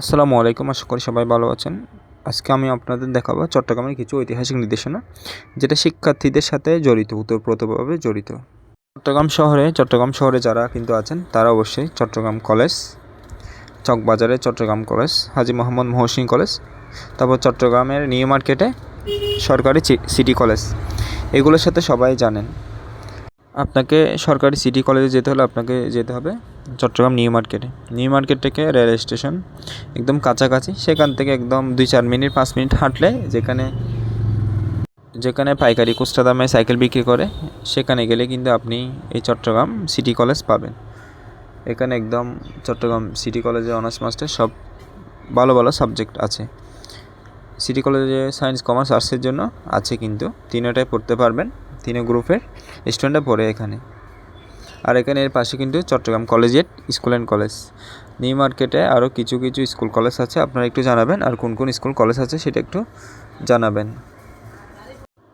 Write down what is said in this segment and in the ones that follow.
আসসালামু আলাইকুম, আশা করি সবাই ভালো আছেন। আজকে আমি আপনাদের দেখাবো চট্টগ্রামের কিছু ঐতিহাসিক নির্দেশনা যেটা শিক্ষার্থীদের সাথে জড়িত, ওতপ্রোতভাবে জড়িত। চট্টগ্রাম শহরে চট্টগ্রাম শহরে যারা কিন্তু আছেন, তারা অবশ্যই চট্টগ্রাম কলেজ, চকবাজারে চট্টগ্রাম কলেজ, হাজি মোহাম্মদ মহসিন কলেজ, তারপর চট্টগ্রামের নিউ মার্কেটে সরকারি সিটি কলেজ। এগুলোর সাথে সবাই জানেন। আপনাকে সরকারি সিটি কলেজে যেতে হলে আপনাকে যেতে হবে চট্টগ্রাম নিউ মার্কেটে। নিউ মার্কেট থেকে রেল স্টেশন একদম কাছাকাছি। সেখান থেকে একদম দুই চার মিনিট, পাঁচ মিনিট হাঁটলে যেখানে যেখানে পাইকারি খুচরা দামে সাইকেল বিক্রি করে, সেখানে গেলে কিন্তু আপনি এই চট্টগ্রাম সিটি কলেজ পাবেন। এখানে একদম চট্টগ্রাম সিটি কলেজে অনার্স মাস্টার সব ভালো ভালো সাবজেক্ট আছে। সিটি কলেজে সায়েন্স কমার্স আর্টসের জন্য আছে কিন্তু তিনটায় পড়তে পারবেন। তিন গ্রুপের স্টুডেন্টরা পড়ে এখানে। আর এখানে এর পাশে কিন্তু Chittagong collegiate school and college new মার্কেটে আরও কিছু কিছু স্কুল কলেজ আছে, আপনারা একটু জানাবেন, আর কোন কোন স্কুল কলেজ আছে সেটা একটু জানাবেন।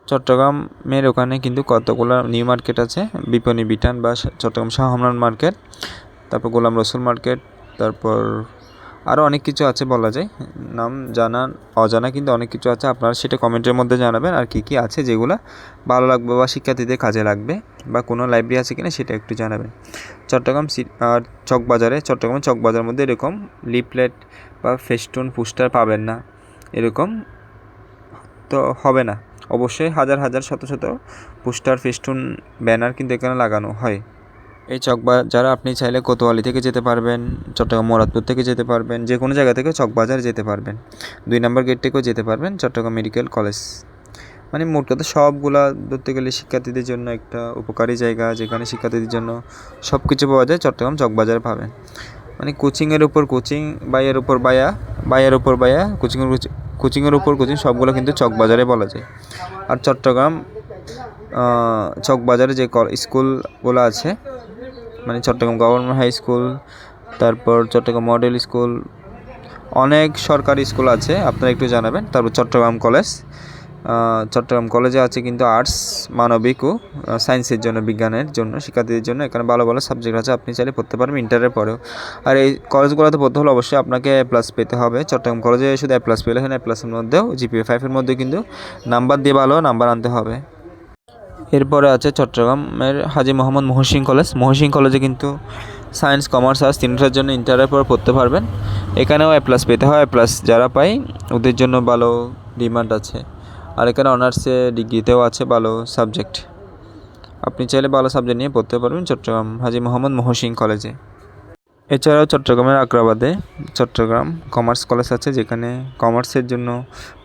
চট্টগ্রামের ওখানে কিন্তু কতগুলো নিউ মার্কেট আছে? বিপণী বিটান বা চট্টগ্রাম শাহ মার্কেট তারপর গোলাম রসুল মার্কেট তারপর আরও অনেক কিছু আছে বলা যায়। নাম জানা, অজানা কিন্তু অনেক কিছু আছে। আপনারা সেটা কমেন্টের মধ্যে জানাবেন আর কী কী আছে যেগুলো ভালো লাগবে বা শিক্ষার্থীদের কাজে লাগবে বা কোনো লাইব্রেরি আছে কিনা সেটা একটু জানাবেন। চট্টগ্রাম আর চকবাজারে চট্টগ্রামের চকবাজারের মধ্যে এরকম লিপলেট বা ফেস্টুন পোস্টার পাবেন না। এরকম তো হবে না। অবশ্যই হাজার হাজার শত শত পোস্টার ফেস্টুন ব্যানার কিন্তু এখানে লাগানো হয়। এই চকবাজারে আপনি চাইলে কোতোয়ালি থেকে যেতে পারবেন, চট্টগ্রাম মোরাদপুর থেকে যেতে পারবেন, যে কোনো জায়গা থেকে চকবাজার যেতে পারবেন। দুই নম্বর গেট থেকেও যেতে পারবেন, চট্টগ্রাম মেডিকেল কলেজ। মানে মোট কথা সবগুলা ধরতে গেলে শিক্ষার্থীদের জন্য একটা উপকারী জায়গা, যেখানে শিক্ষার্থীদের জন্য সব কিছু পাওয়া যায়, চট্টগ্রাম চকবাজার পাবেন। মানে কোচিংয়ের উপর কোচিং, বাইয়ের উপর বায়া বাইয়ের উপর বায়া কোচিংয়ের কোচিংয়ের উপর কোচিং সবগুলো কিন্তু চকবাজারে বলা যায়। আর চট্টগ্রাম চকবাজারে যে কল- স্কুলগুলো আছে মানে চট্টগ্রাম গভর্নমেন্ট হাই স্কুল, তারপর চট্টগ্রাম মডেল স্কুল, অনেক সরকারি স্কুল আছে, আপনারা একটু জানাবেন। তারপর চট্টগ্রাম কলেজ চট্টগ্রাম কলেজে আছে কিন্তু আর্টস, মানবিক ও সায়েন্সের জন্য, বিজ্ঞানের জন্য, শিক্ষার্থীদের জন্য, এখানে ভালো ভালো সাবজেক্ট আছে, আপনি চাইলে পড়তে পারবেন ইন্টারের পরেও। আর এই কলেজগুলোতে পড়তে হলে অবশ্যই আপনাকে এ প্লাস পেতে হবে। চট্টগ্রাম কলেজে শুধু এ প্লাস পেলে হয় না এ প্লাসের মধ্যেও জিপিএ ফাইভের মধ্যে কিন্তু নাম্বার দিয়ে ভালো নাম্বার আনতে হবে। এরপরে আছে চট্টগ্রামের হাজি মোহাম্মদ মহসিন কলেজ। মহসিন কলেজে কিন্তু সায়েন্স, কমার্স আর্টস তিনটার জন্য ইন্টারের পর পড়তে পারবেন। এখানেও এ প্লাস পেতে হয়। এ প্লাস যারা পায়, ওদের জন্য ভালো ডিমান্ড আছে। আর এখানে অনার্সে ডিগ্রিতেও আছে ভালো সাবজেক্ট আপনি চাইলে ভালো সাবজেক্ট নিয়ে পড়তে পারবেন চট্টগ্রাম হাজি মোহাম্মদ মহসিন কলেজে। এছাড়াও চট্টগ্রামের আগ্রাবাদে চট্টগ্রাম কমার্স কলেজ আছে, যেখানে কমার্সের জন্য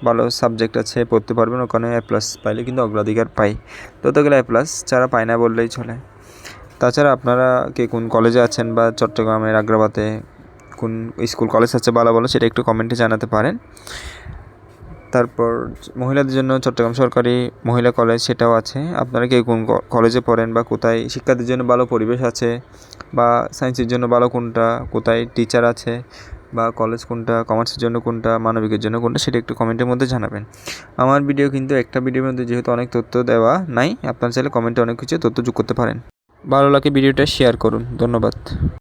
ভালো সাবজেক্ট আছে, পড়তে পারবেন। ওখানে এ প্লাস পাইলে কিন্তু অগ্রাধিকার পাই। তো গেলে এ প্লাস ছাড়া পায় না বললেই চলে। তাছাড়া আপনারা কে কোন কলেজে আছেন বা চট্টগ্রামের আগ্রাবাদে কোন স্কুল কলেজ আছে ভালো ভালো সেটা একটু কমেন্টে জানাতে পারেন। তারপর মহিলাদের জন্য চট্টগ্রাম সরকারি মহিলা কলেজ সেটাও আছে। আপনারা কে কোন কলেজে পড়েন বা কোথায় শিক্ষার্থীর জন্য ভালো পরিবেশ আছে বা সায়েন্সের জন্য ভালো কোনটা, কোথায় টিচার আছে বা কলেজ কোনটা কমার্সের জন্য কোনটা, মানবিকের জন্য কোনটা সেটা একটু কমেন্টের মধ্যে জানাবেন। আমার ভিডিও কিন্তু একটা ভিডিওর মধ্যে যেহেতু অনেক তথ্য দেওয়া নাই, আপনার চাইলে কমেন্টে অনেক কিছু তথ্য যোগ করতে পারেন। ভালো লাগে ভিডিওটা শেয়ার করুন। ধন্যবাদ।